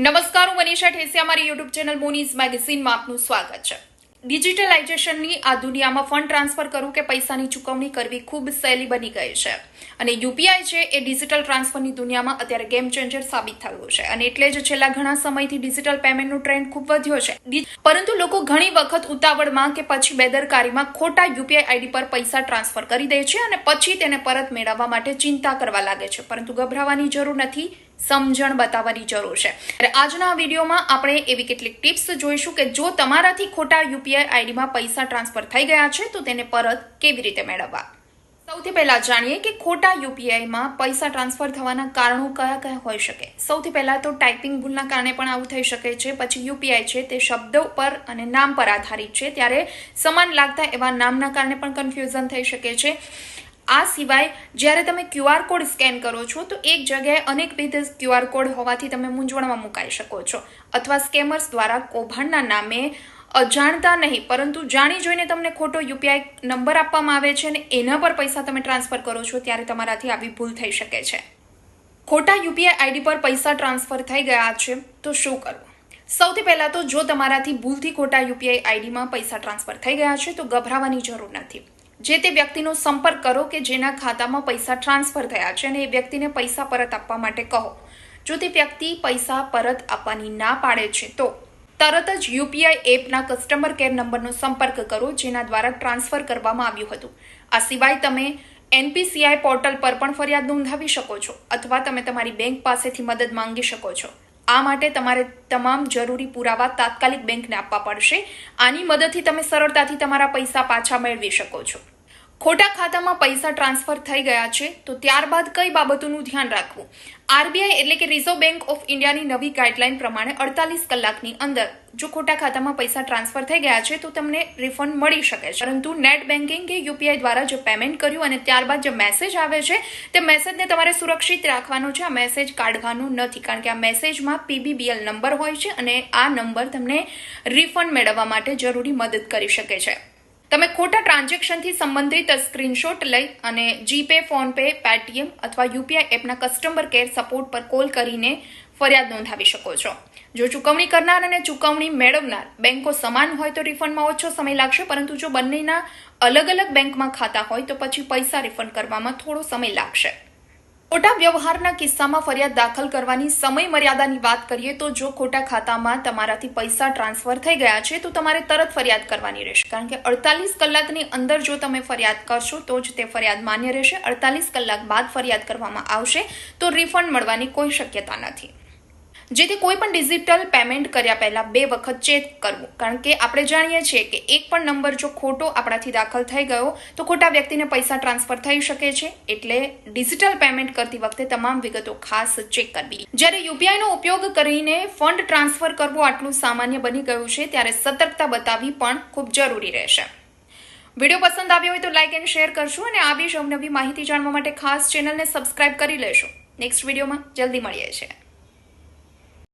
નમસ્કાર, હું મનીષા ઠેસિયા, મારી યુટ્યુબ ચેનલ મોનીઝ મેગેઝિનમાં આપનું સ્વાગત છે. ડિજિટલાઇઝેશનની આ દુનિયામાં ફંડ ટ્રાન્સફર કરવું કે પૈસાની ચૂકવણી કરવી ખૂબ સહેલી બની ગઈ છે. અને યુપીઆઈ છે, એ ડિજિટલ ટ્રાન્સફરની દુનિયામાં અત્યારે ગેમ ચેન્જર સાબિત થયું છે. અને એટલે જ છેલ્લા ઘણા સમયથી ડિજિટલ પેમેન્ટનો ટ્રેન્ડ ખૂબ વધ્યો છે. પરંતુ લોકો ઘણી વખત ઉતાવળમાં કે પછી બેદરકારીમાં ખોટા યુપીઆઈ આઈડી પર પૈસા ટ્રાન્સફર કરી દે છે અને પછી તેને પરત મેળવવા માટે ચિંતા કરવા લાગે છે. પરંતુ ગભરાવાની જરૂર નથી. સમજણ બતાવવાની જરૂર છે. અને આજના વિડીયોમાં આપણે એવી કેટલીક ટિપ્સ જોઈશું કે જો તમારાથી ખોટા યુપીઆઈ આઈડીમાં પૈસા ટ્રાન્સફર થઈ ગયા છે, તો તેને પરત કેવી રીતે મેળવવા? સૌથી પહેલા જાણીએ કે ખોટા યુપીઆઈમાં પૈસા ટ્રાન્સફર થવાના કારણો કયા કયા હોઈ શકે. સૌથી પહેલાં તો ટાઈપિંગ ભૂલના કારણે પણ આવું થઈ શકે છે. પછી યુપીઆઈ છે, તે શબ્દો પર અને નામ પર આધારિત છે. ત્યારે સમાન લાગતા એવા નામના કારણે પણ કન્ફ્યુઝન થઈ શકે છે. આ સિવાય જ્યારે તમે ક્યુઆર કોડ સ્કેન કરો છો, તો એક જગ્યાએ અનેકવિધ ક્યુઆર કોડ હોવાથી તમે મૂંઝવણમાં મુકાઈ શકો છો. અથવા સ્કેમર્સ દ્વારા કૌભાંડના નામે અજાણતા નહીં, પરંતુ જાણી જોઈને તમને ખોટો યુપીઆઈ નંબર આપવામાં આવે છે અને એના પર પૈસા તમે ટ્રાન્સફર કરો છો, ત્યારે તમારાથી આવી ભૂલ થઈ શકે છે. ખોટા યુપીઆઈ આઈડી પર પૈસા ટ્રાન્સફર થઈ ગયા છે, તો શું કરવું? સૌથી પહેલાં તો જો તમારાથી ભૂલથી ખોટા યુપીઆઈ આઈડીમાં પૈસા ટ્રાન્સફર થઈ ગયા છે, તો ગભરાવાની જરૂર નથી. જે તે વ્યક્તિનો સંપર્ક કરો કે જેના ખાતામાં પૈસા ટ્રાન્સફર થયા છે અને એ વ્યક્તિને પૈસા પરત આપવા માટે કહો. જો તે વ્યક્તિ પૈસા પરત આપવાની ના પાડે છે, તો તરત જ યુપીઆઈ એપના કસ્ટમર કેર નંબરનો સંપર્ક કરો, જેના દ્વારા ટ્રાન્સફર કરવામાં આવ્યું હતું. આ સિવાય તમે એનપીસીઆઈ પોર્ટલ પર પણ ફરિયાદ નોંધાવી શકો છો, અથવા તમે તમારી બેંક પાસેથી મદદ માંગી શકો છો. આ માટે તમારે તમામ જરૂરી પુરાવા તાત્કાલિક બેંકને આપવા પડશે. આની મદદથી તમે સરળતાથી તમારા પૈસા પાછા મેળવી શકો છો. ખોટા ખાતામાં પૈસા ટ્રાન્સફર થઈ ગયા છે, તો ત્યારબાદ કઈ બાબતોનું ધ્યાન રાખવું? આરબીઆઈ એટલે કે રિઝર્વ બેંક ઓફ ઇન્ડિયાની નવી ગાઈડલાઈન પ્રમાણે અડતાલીસ કલાકની અંદર જો ખોટા ખાતામાં પૈસા ટ્રાન્સફર થઈ ગયા છે, તો તમને રિફંડ મળી શકે છે. પરંતુ નેટ બેન્કિંગ કે યુપીઆઈ દ્વારા જે પેમેન્ટ કર્યું અને ત્યારબાદ જે મેસેજ આવે છે, તે મેસેજને તમારે સુરક્ષિત રાખવાનો છે, આ મેસેજ કાઢવાનો નથી. કારણ કે આ મેસેજમાં પીબીબીએલ નંબર હોય છે અને આ નંબર તમને રિફંડ મેળવવા માટે જરૂરી મદદ કરી શકે છે. તમે ખોટા ટ્રાન્ઝેક્શનથી સંબંધિત સ્ક્રીનશોટ લઈ અને જીપે ફોનપે પેટીએમ અથવા યુપીઆઈ એપના કસ્ટમર કેર સપોર્ટ પર કોલ કરીને ફરિયાદ નોંધાવી શકો છો. જો ચૂકવણી કરનાર અને ચૂકવણી મેળવનાર બેંકો સમાન હોય તો રિફંડમાં ઓછો સમય લાગશે, પરંતુ જો બંનેના અલગ અલગ બેંકમાં ખાતા હોય તો પછી પૈસા રિફંડ કરવામાં થોડો સમય લાગશે. ખોટા વ્યવહારના કિસ્સામાં ફરિયાદ દાખલ કરવાની સમય મર્યાદાની વાત કરીએ તો જો ખોટા ખાતામાં તમારાથી પૈસા ટ્રાન્સફર થઈ ગયા છે, તો તમારે તરત ફરિયાદ કરવાની રહેશે. કારણ કે અડતાલીસ કલાકની અંદર જો તમે ફરિયાદ કરશો, તો જ તે ફરિયાદ માન્ય રહેશે. અડતાલીસ કલાક બાદ ફરિયાદ કરવામાં આવશે, તો રિફંડ મળવાની કોઈ શક્યતા નથી. જેથી કોઈ પણ ડિજિટલ પેમેન્ટ કર્યા પહેલાં બે વખત ચેક કરવું. કારણ કે આપણે જાણીએ છીએ કે એક પણ નંબર જો ખોટો આપણાથી દાખલ થઈ ગયો, તો ખોટા વ્યક્તિને પૈસા ટ્રાન્સફર થઈ શકે છે. એટલે ડિજિટલ પેમેન્ટ કરતી વખતે તમામ વિગતો ખાસ ચેક કરવી. જ્યારે યુપીઆઈનો ઉપયોગ કરીને ફંડ ટ્રાન્સફર કરવું આટલું સામાન્ય બની ગયું છે, ત્યારે સતર્કતા બતાવવી પણ ખૂબ જરૂરી રહેશે. વીડિયો પસંદ આવ્યો હોય તો લાઇક એન્ડ શેર કરશો અને આવી જ અવનવી માહિતી જાણવા માટે ખાસ ચેનલને સબસ્ક્રાઇબ કરી લેશો નેક્સ્ટ વિડીયોમાં જલ્દી મળીએ છીએ.